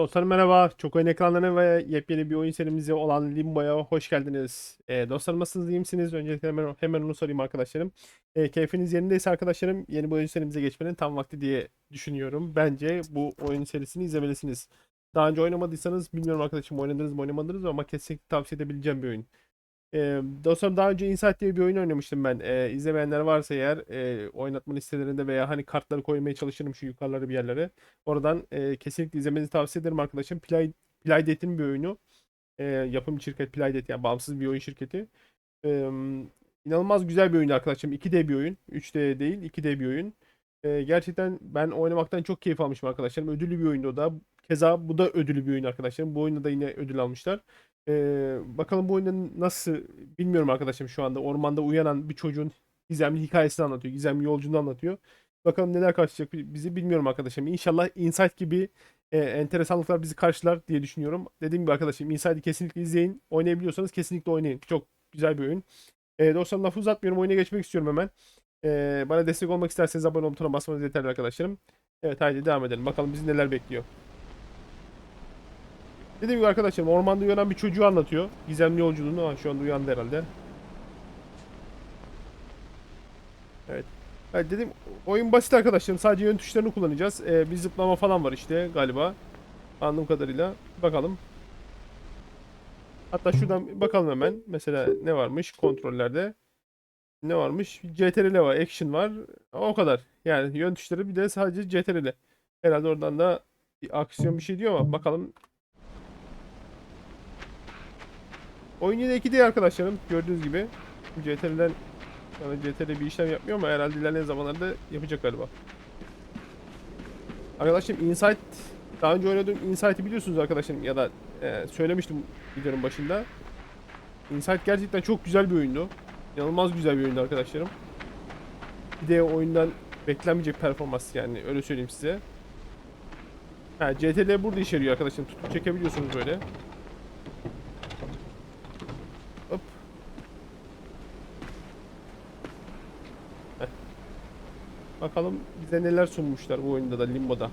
Dostlarım merhaba. Çok oyun ekranlarına ve yepyeni bir oyun serimize olan Limbo'ya hoş geldiniz. Ee, dostlarım nasılsınız, iyi misiniz? Öncelikle hemen, hemen onu sorayım arkadaşlarım. Ee, keyfiniz yerindeyse arkadaşlarım yeni bir oyun serimize geçmenin tam vakti diye düşünüyorum. Bence bu oyun serisini izlemelisiniz. Daha önce oynamadıysanız bilmiyorum arkadaşım oynadınız mı oynamadınız mı ama kesinlikle tavsiye edebileceğim bir oyun. Ee, dostlarım daha önce Insight diye bir oyun oynamıştım ben. Ee, izlemeyenler varsa eğer e, oynatma listelerinde veya hani kartları koymaya çalışırım şu yukarıları bir yerlere. Oradan e, kesinlikle izlemenizi tavsiye ederim arkadaşım. Play, Playdet'in bir oyunu. E, yapım şirket Playdet yani bağımsız bir oyun şirketi. E, inanılmaz güzel bir oyun arkadaşım. 2D bir oyun. 3D değil 2D bir oyun. E, gerçekten ben oynamaktan çok keyif almışım arkadaşlarım. Ödüllü bir oyundu o da. Keza bu da ödüllü bir oyun arkadaşlarım. Bu oyunda da yine ödül almışlar. Ee, bakalım bu oyunun nasıl bilmiyorum arkadaşım şu anda. Ormanda uyanan bir çocuğun gizemli hikayesini anlatıyor. Gizemli yolculuğunu anlatıyor. Bakalım neler karşılayacak bi- bizi bilmiyorum arkadaşım. İnşallah Insight gibi e, enteresanlıklar bizi karşılar diye düşünüyorum. Dediğim gibi arkadaşım Insight'i kesinlikle izleyin. Oynayabiliyorsanız kesinlikle oynayın. Çok güzel bir oyun. E, dostlarım lafı uzatmıyorum. Oyuna geçmek istiyorum hemen. E, bana destek olmak isterseniz abone ol butonuna yeterli arkadaşlarım. Evet haydi devam edelim. Bakalım bizi neler bekliyor. Dediğim gibi arkadaşlarım ormanda uyanan bir çocuğu anlatıyor. Gizemli yolculuğunu. Ha, şu anda uyandı herhalde. Evet. Evet dedim oyun basit arkadaşlarım. Sadece yön tuşlarını kullanacağız. Ee, bir zıplama falan var işte galiba. Anladığım kadarıyla. Bakalım. Hatta şuradan bakalım hemen. Mesela ne varmış kontrollerde. Ne varmış? CTRL var, Action var. O kadar. Yani yön tuşları bir de sadece CTRL. Herhalde oradan da bir aksiyon bir şey diyor ama bakalım Oyun yine 2D arkadaşlarım gördüğünüz gibi. CTRL'den yani CTRL bir işlem yapmıyor ama herhalde ilerleyen zamanlarda yapacak galiba. Arkadaşlarım Insight daha önce oynadığım Insight'i biliyorsunuz arkadaşlarım ya da e, söylemiştim videonun başında. Insight gerçekten çok güzel bir oyundu. İnanılmaz güzel bir oyundu arkadaşlarım. Bir de oyundan beklenmeyecek performans yani öyle söyleyeyim size. Ha, CTRL burada işe yarıyor arkadaşlarım. Tutup çekebiliyorsunuz böyle. Bakalım bize neler sunmuşlar bu oyunda da Limbo'da.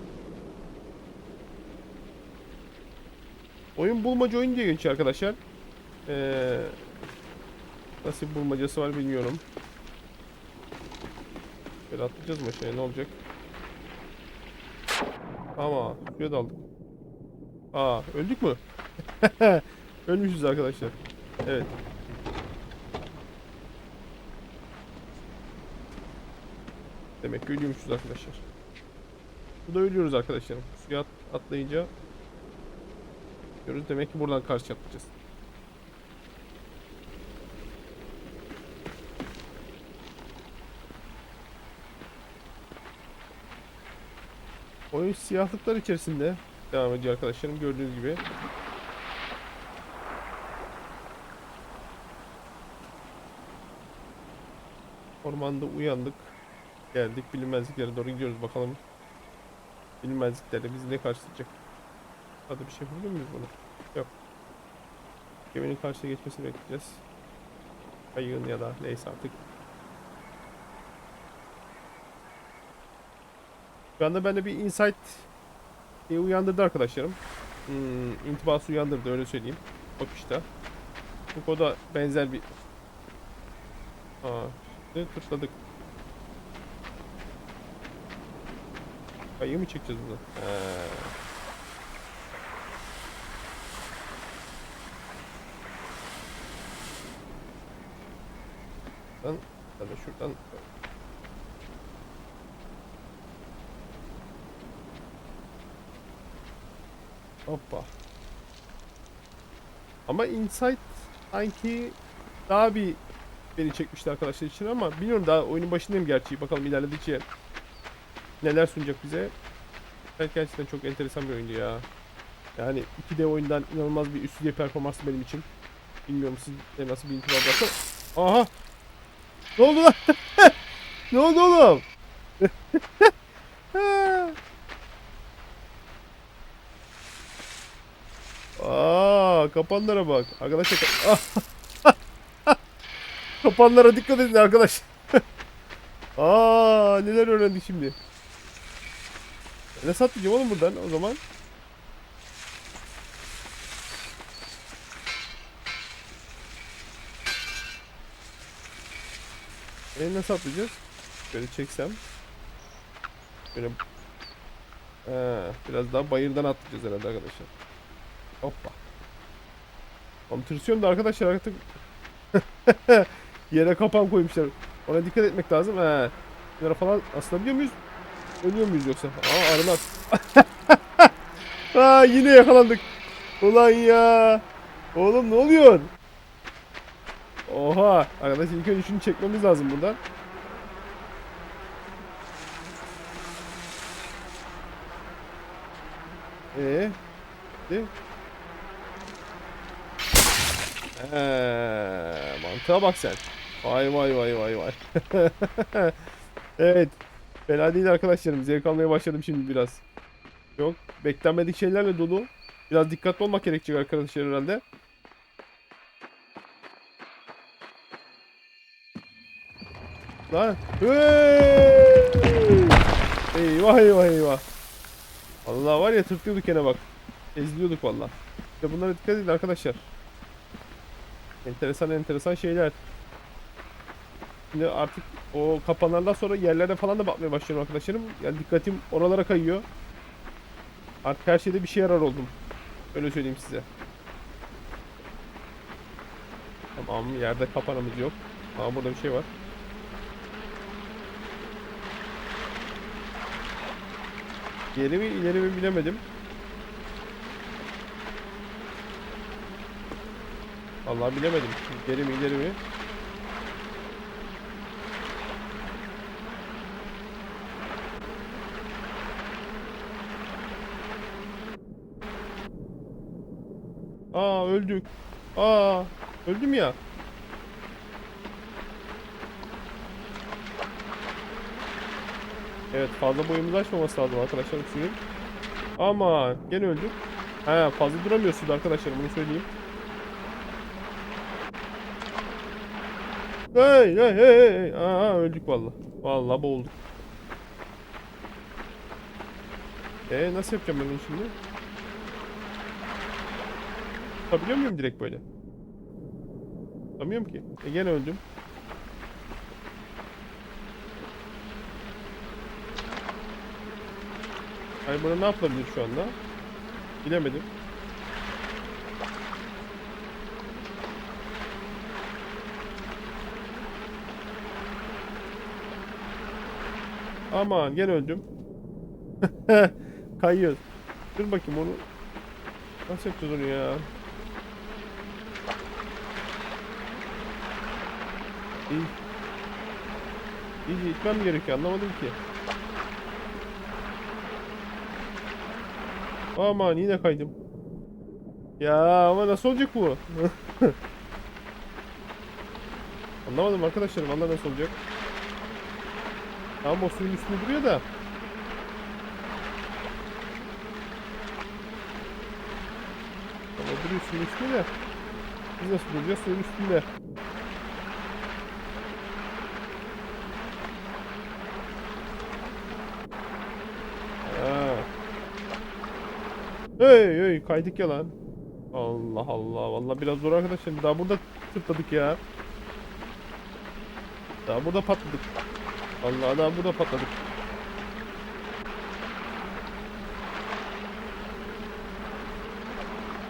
Oyun bulmaca oyun diye geçiyor arkadaşlar. Ee, nasıl bulmacası var bilmiyorum. Böyle atlayacağız mı aşağıya ne olacak? Ama suya daldık. Aa öldük mü? Ölmüşüz arkadaşlar. Evet. Demek ki ölüyormuşuz arkadaşlar. Bu da ölüyoruz arkadaşlarım. Suya at- atlayınca ölüyoruz. Demek ki buradan karşı atlayacağız. Oyun siyahlıklar içerisinde devam ediyor arkadaşlarım gördüğünüz gibi. Ormanda uyandık. Geldik bilinmezliklere doğru gidiyoruz bakalım. Bilinmezliklerle bizi ne karşılayacak? Hadi bir şey yapabilir miyiz bunu? Yok. Geminin karşıya geçmesini bekleyeceğiz. Kayığın ya da neyse artık. Şu anda bende bir insight e, uyandırdı arkadaşlarım. Hmm, intibası uyandırdı öyle söyleyeyim. Bakışta. Bu koda benzer bir... Aa, şimdi tıkladık. Kayığı mı çekeceğiz bunu? He. Ya da şuradan Hoppa. Ama Insight sanki daha bir beni çekmişti arkadaşlar için ama bilmiyorum daha oyunun başındayım gerçi. Bakalım ilerledikçe neler sunacak bize. Gerçekten çok enteresan bir oyundu ya. Yani 2D oyundan inanılmaz bir üst düzey performans benim için. Bilmiyorum siz de nasıl bir intiba bıraktı. Aha! Ne oldu lan? ne oldu oğlum? Aa, kapanlara bak. Arkadaşlar ka- kapanlara dikkat edin arkadaş. Aa, neler öğrendik şimdi. Ne satacağım oğlum buradan o zaman? E nasıl atlayacağız? Böyle çeksem. Böyle... Ee, biraz daha bayırdan atlayacağız herhalde arkadaşlar. Hoppa. Oğlum tırsıyorum da arkadaşlar artık... Yere kapan koymuşlar. Ona dikkat etmek lazım. He. Bunlara falan asılabiliyor muyuz? Ölüyor muyuz yoksa? Aa arılar. Aa yine yakalandık. Ulan ya. Oğlum ne oluyor? Oha. Arkadaş ilk önce şunu çekmemiz lazım buradan. Ee, de. Ee, mantığa bak sen. Vay vay vay vay vay. evet. Fena değil arkadaşlarım. Zevk almaya başladım şimdi biraz. Yok. Beklenmedik şeylerle dolu. Biraz dikkatli olmak gerekecek arkadaşlar herhalde. Lan. Hey! Eyvah eyvah eyvah. Vallahi var ya tırtlıyorduk gene bak. Ezliyorduk vallahi. İşte bunlara dikkat edin arkadaşlar. Enteresan enteresan şeyler. Şimdi artık o kapanlardan sonra yerlere falan da bakmaya başlıyorum arkadaşlarım. Yani dikkatim oralara kayıyor. Artık her şeyde bir şey yarar oldum. Öyle söyleyeyim size. Tamam yerde kapanımız yok. Aa burada bir şey var. Geri mi ileri mi bilemedim. Vallahi bilemedim. Geri mi ileri mi? Aa öldük. Aa öldüm ya. Evet fazla boyumuzu açmaması lazım arkadaşlar suyun. Ama gene öldük. He fazla duramıyorsunuz arkadaşlar bunu söyleyeyim. Hey hey hey. Aa öldük valla. Valla boğulduk. Ee nasıl yapacağım ben şimdi? Tutabiliyor muyum direkt böyle? Tutamıyorum ki. E gene öldüm. Hayır buna ne yapılabilir şu anda? Bilemedim. Aman gene öldüm. Kayıyoruz. Dur bakayım onu. Nasıl yapacağız onu ya? İyi. İyice itmem gerekiyor anlamadım ki. Aman yine kaydım. Ya ama nasıl olacak bu? Anlamadım arkadaşlarım Allah nasıl olacak? Tamam o suyun üstünde duruyor da. Ama duruyor suyun üstünde de. Biz nasıl duracağız suyun üstünde? Hey hey kaydık ya lan. Allah Allah vallahi biraz zor arkadaşlar. Daha burada tırtladık ya. Daha burada patladık. Allah daha burada patladık.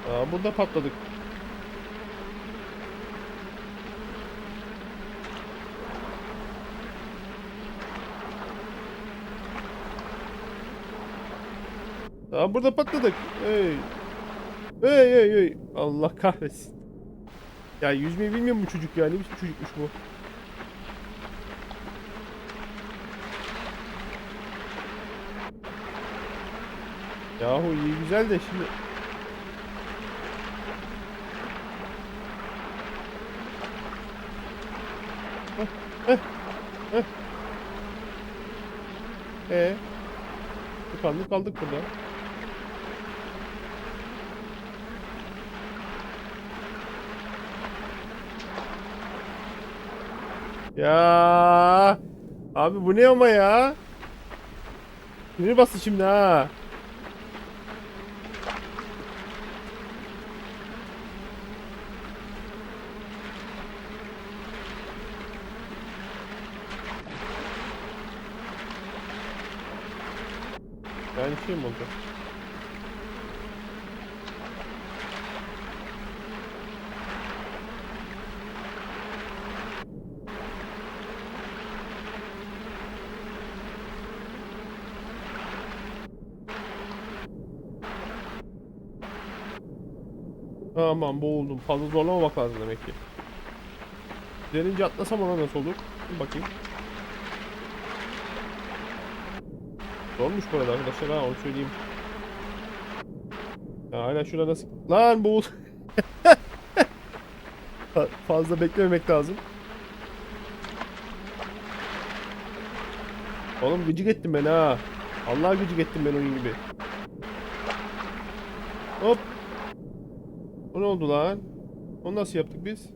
Daha burada patladık. Daha burada patladık. Hey. Hey hey hey. Allah kahretsin. Ya yüzmeyi bilmiyor mu çocuk ya? Ne biçim çocukmuş bu? Yahu iyi güzel de şimdi... Heh, heh, heh. Ee, kaldık kaldık burada. Ya. Abi bu ne ama ya? Sinir bastı şimdi ha. Yani şey mi olacak? Aman boğuldum. Fazla zorlamamak lazım demek ki. Derince atlasam ona nasıl olur? Bir bakayım. Zormuş bu arada arkadaşlar ha onu söyleyeyim. Ya hala şurada nasıl... Lan boğul. Fa- Fazla beklememek lazım. Oğlum gıcık ettin beni ha. Allah gıcık ettin ben oyun gibi. Hop. O ne oldu lan? Onu nasıl yaptık biz?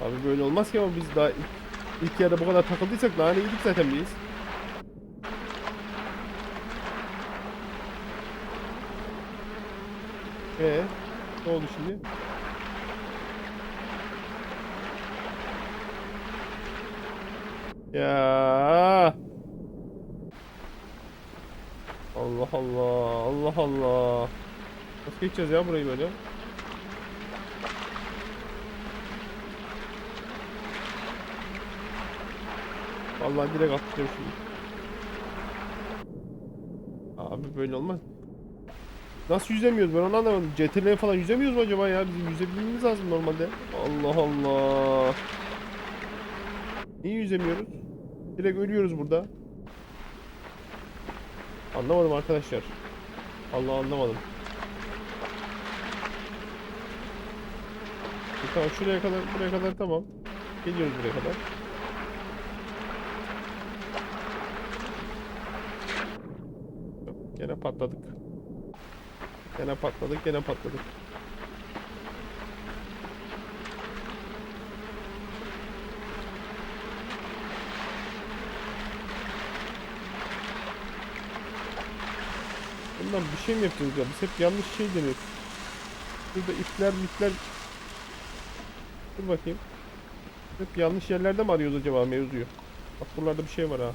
Abi böyle olmaz ki ama biz daha ilk, ilk yarıda bu kadar takıldıysak daha yedik zaten biz. Ee, ne oldu şimdi? Ya. Allah Allah, Allah Allah. Nasıl geçeceğiz ya burayı böyle? Vallahi direkt atlayacağım şimdi. Abi böyle olmaz. Nasıl yüzemiyoruz ben onu anlamadım. CTRL falan yüzemiyoruz mu acaba ya? Bizim yüzebilmemiz lazım normalde. Allah Allah. Niye yüzemiyoruz? Direkt ölüyoruz burada. Anlamadım arkadaşlar. Allah anlamadım. Tamam şuraya kadar buraya kadar tamam. Geliyoruz buraya kadar. Gene patladık. Gene patladık, gene patladık. Bundan bir şey mi yapıyoruz ya? Biz hep yanlış şey deniyoruz. Burada ipler, mitler... Dur bakayım. Hep yanlış yerlerde mi arıyoruz acaba mevzuyu? Bak buralarda bir şey var ha.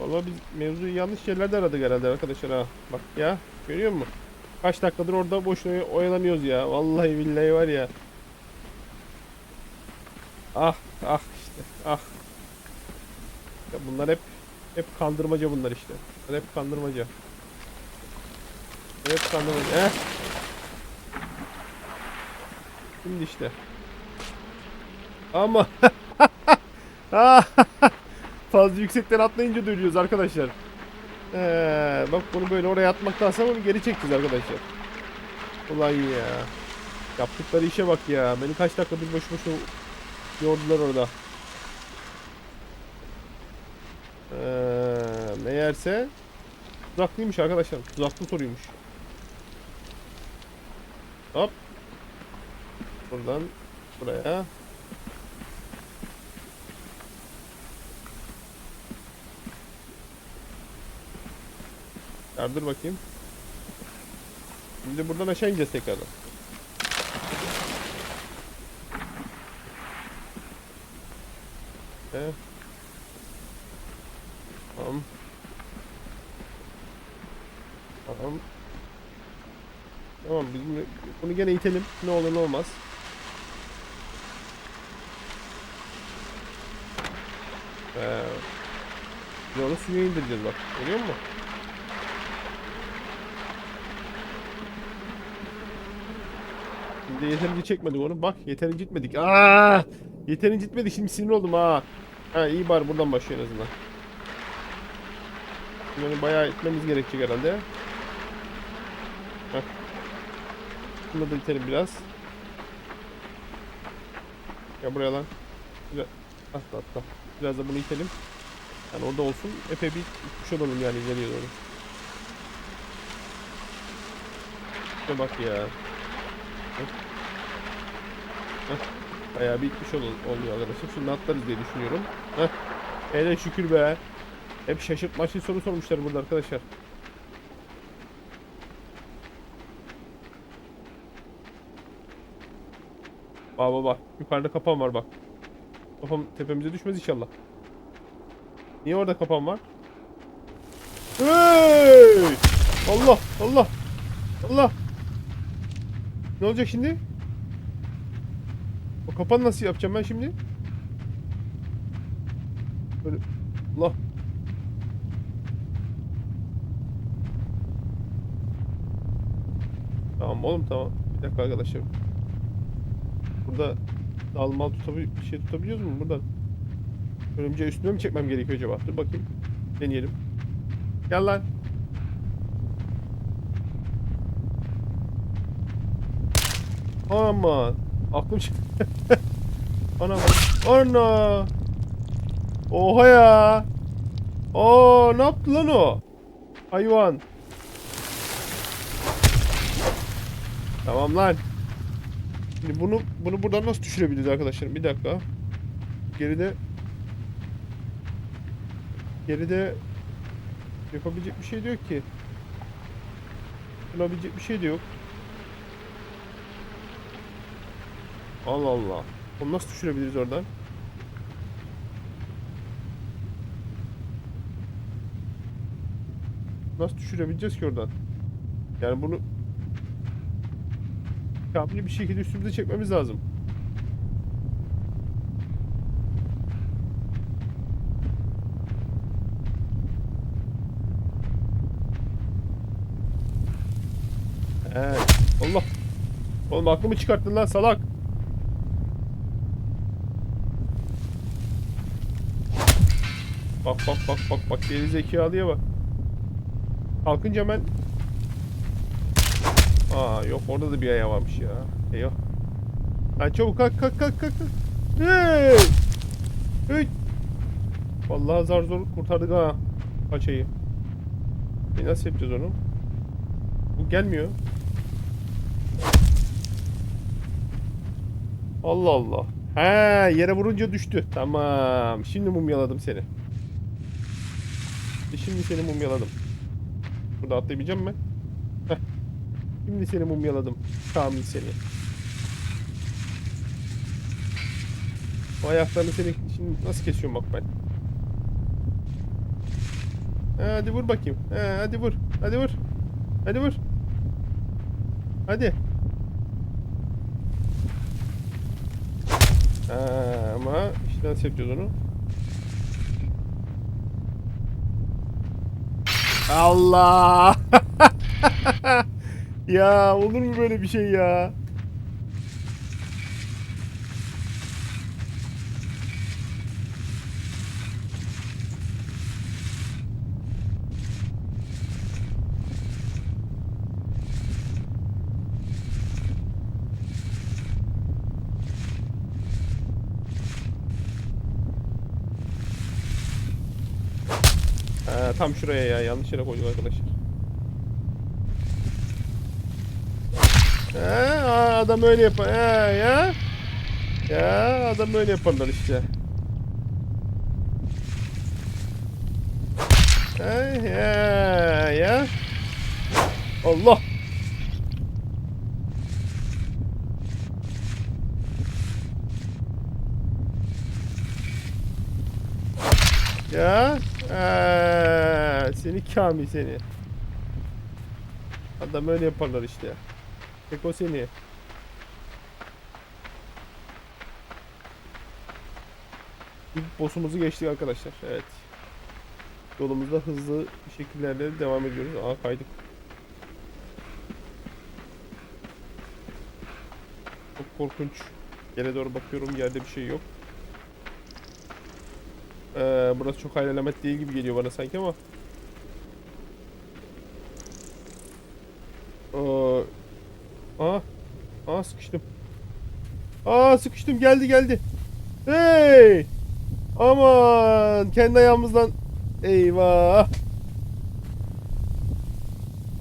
Vallahi biz mevzuyu yanlış yerlerde aradık herhalde arkadaşlar ha. Bak ya görüyor musun? Kaç dakikadır orada boşuna oyalanıyoruz ya. Vallahi billahi var ya. Ah ah işte ah. Ya bunlar hep hep kandırmaca bunlar işte. Bunlar hep kandırmaca. Hep kandırmaca. Eh. Şimdi işte. Ama Fazla yüksekten atlayınca dönüyoruz arkadaşlar. Ee, bak bunu böyle oraya atmaktansa bunu geri çekeceğiz arkadaşlar. Ulan ya. Yaptıkları işe bak ya. Beni kaç dakika bir boş boşuna yordular orada. Ee, meğerse tuzaklıymış arkadaşlar. Tuzaklı soruymuş. Hop. Buradan buraya. Yardır bakayım. Şimdi buradan aşağı ineceğiz tekrardan. Ee, Tamam. Tamam. Tamam bunu, bunu gene itelim. Ne olur ne olmaz. Ee, biz onu suya indireceğiz bak. Görüyor musun? Şimdi yeterince çekmedik onu. Bak yeterince gitmedik. Aa! Yeterince gitmedik. Şimdi sinir oldum ha. Ha iyi bari buradan başlıyor en azından. Onu bayağı itmemiz gerekecek herhalde. Heh. Bunu da itelim biraz. Ya buraya lan. Biraz... Atla atla. Biraz da bunu itelim. Yani orada olsun. Epey bir itmiş olalım yani ileriye doğru. İşte bak ya. Bayağı bir itmiş ol oluyor arkadaşlar. Şimdi atlarız diye düşünüyorum. Heh. Hele şükür be. Hep şaşırtmaçlı soru sormuşlar burada arkadaşlar. Bak bak. Yukarıda kapan var bak. Kafam tepemize düşmez inşallah. Niye orada kapan var? Hey! Allah Allah Allah. Ne olacak şimdi? O kapan nasıl yapacağım ben şimdi? Böyle Allah. Tamam oğlum tamam. Bir dakika arkadaşlar. Burada dalmal tutabil bir şey tutabiliyoruz mu buradan? Örümceği üstüne mi çekmem gerekiyor acaba? Dur bakayım. Deneyelim. Gel lan. Aman. Aklım çıktı. Ana. Ana. Oha ya. Aa ne yaptı lan o? Hayvan. Tamam lan. Şimdi bunu bunu buradan nasıl düşürebiliriz arkadaşlar? Bir dakika. Geride geride yapabilecek bir şey de yok ki. Yapabilecek bir şey de yok. Allah Allah. Onu nasıl düşürebiliriz oradan? Nasıl düşürebileceğiz ki oradan? Yani bunu kabli bir şekilde üstümüze çekmemiz lazım. Evet. Allah. Oğlum aklımı çıkarttın lan salak. Bak bak bak bak bak geri zekalıya bak. Kalkınca hemen Aa yok orada da bir ayağı varmış ya. Eyvah. Lan çabuk kalk kalk kalk. kalk. Hey! Hey! Vallahi zar zor kurtardık ha paçayı. E nasıl yapacağız onu? Bu gelmiyor. Allah Allah. He yere vurunca düştü. Tamam. Şimdi mumyaladım seni. Şimdi seni mumyaladım. Burada atlayabileceğim mi? Heh. Şimdi seni mumyaladım. Kamil seni. O ayaklarını seni şimdi nasıl kesiyorum bak ben. Ha, hadi vur bakayım. Ha, hadi vur. Hadi vur. Hadi vur. Hadi. Ha, ama işte nasıl yapacağız onu? Allah! ya olur mu böyle bir şey ya? Tam şuraya ya yanlış yere koyduk arkadaşlar. Ha, adam öyle yapar. Ha, ya. Ya adam öyle yaparlar işte. Ha, ya, ya. Allah. Ya. Aa, seni Kamil seni. Adam öyle yaparlar işte. Tek o seni. İlk boss'umuzu geçtik arkadaşlar. Evet. Yolumuzda hızlı şekillerle devam ediyoruz. Aa kaydık. Çok korkunç. Yere doğru bakıyorum yerde bir şey yok. Ee, burası çok hayal alamet değil gibi geliyor bana sanki ama. Ee, aa, aa sıkıştım. Aa sıkıştım geldi geldi. Hey! Aman kendi ayağımızdan. Eyvah.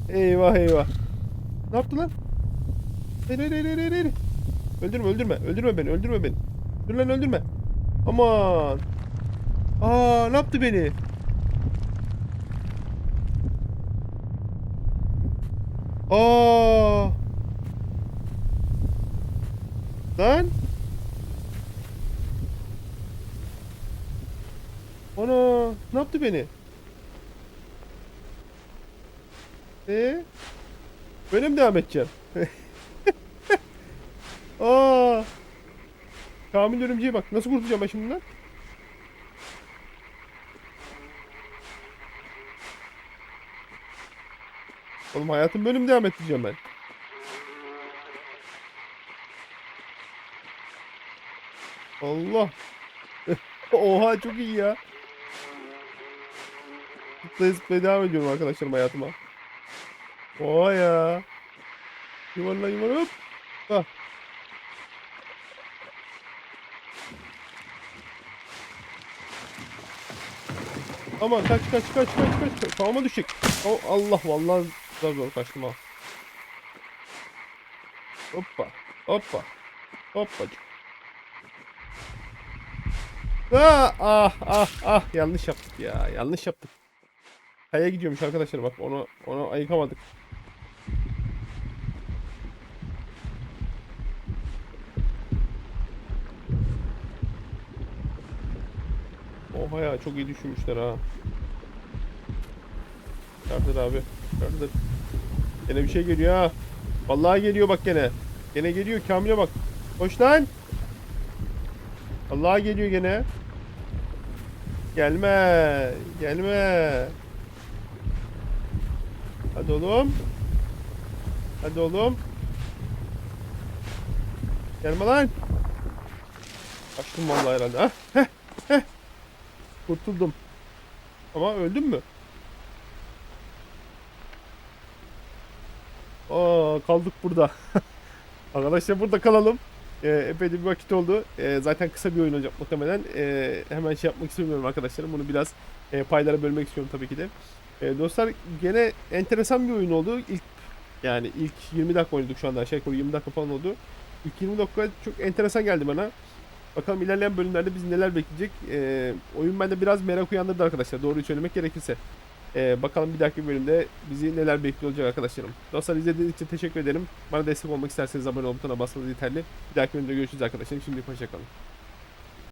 Eyvah eyvah. Ne yaptı lan? Öldürme öldürme. Öldürme beni öldürme beni. Dur lan öldürme. Aman. Aa ne yaptı beni? Aa. Lan. Ana ne yaptı beni? Ee? Böyle mi devam edeceğim? Aa! Kamil örümceğe bak. Nasıl kurtulacağım ben şimdi lan? Oğlum hayatım böyle mi devam ettireceğim ben? Allah. Oha çok iyi ya. Zıplaya zıplaya devam ediyorum arkadaşlarım hayatıma. Oha ya. Yuvarla yuvarla hop. Hah. Aman kaç kaç kaç kaç kaç. Kafama düşecek. Allah vallahi zor zor kaçtım ha. Hoppa. Hoppa. Hoppacık. Ah ah ah ah yanlış yaptık ya. Yanlış yaptık. Kaya gidiyormuş arkadaşlar bak onu onu ayıkamadık. Oha ya çok iyi düşünmüşler ha. Yardır abi. Yardır. Gene bir şey geliyor ha. Vallahi geliyor bak gene. Gene geliyor Kamil'e bak. Koş lan. Vallahi geliyor gene. Gelme. Gelme. Hadi oğlum. Hadi oğlum. Gelme lan. Kaçtım vallahi herhalde. Ah, heh, heh. Kurtuldum. Ama öldüm mü? Aa, kaldık burada. Arkadaşlar burada kalalım. Ee, epey de bir vakit oldu. Ee, zaten kısa bir oyun olacak muhtemelen. Ee, hemen şey yapmak istemiyorum arkadaşlarım. Bunu biraz e, paylara bölmek istiyorum tabii ki de. Ee, dostlar gene enteresan bir oyun oldu. İlk yani ilk 20 dakika oynadık şu anda. Aşağı yukarı 20 dakika falan oldu. İlk 20 dakika çok enteresan geldi bana. Bakalım ilerleyen bölümlerde bizi neler bekleyecek. Ee, oyun bende biraz merak uyandırdı arkadaşlar. Doğruyu söylemek gerekirse. Ee, bakalım bir dahaki bölümde bizi neler bekliyor olacak arkadaşlarım. Dostlar izlediğiniz için teşekkür ederim. Bana destek olmak isterseniz abone ol butonuna basmanız yeterli. Bir dahaki bölümde görüşürüz arkadaşlarım. Şimdi hoşçakalın.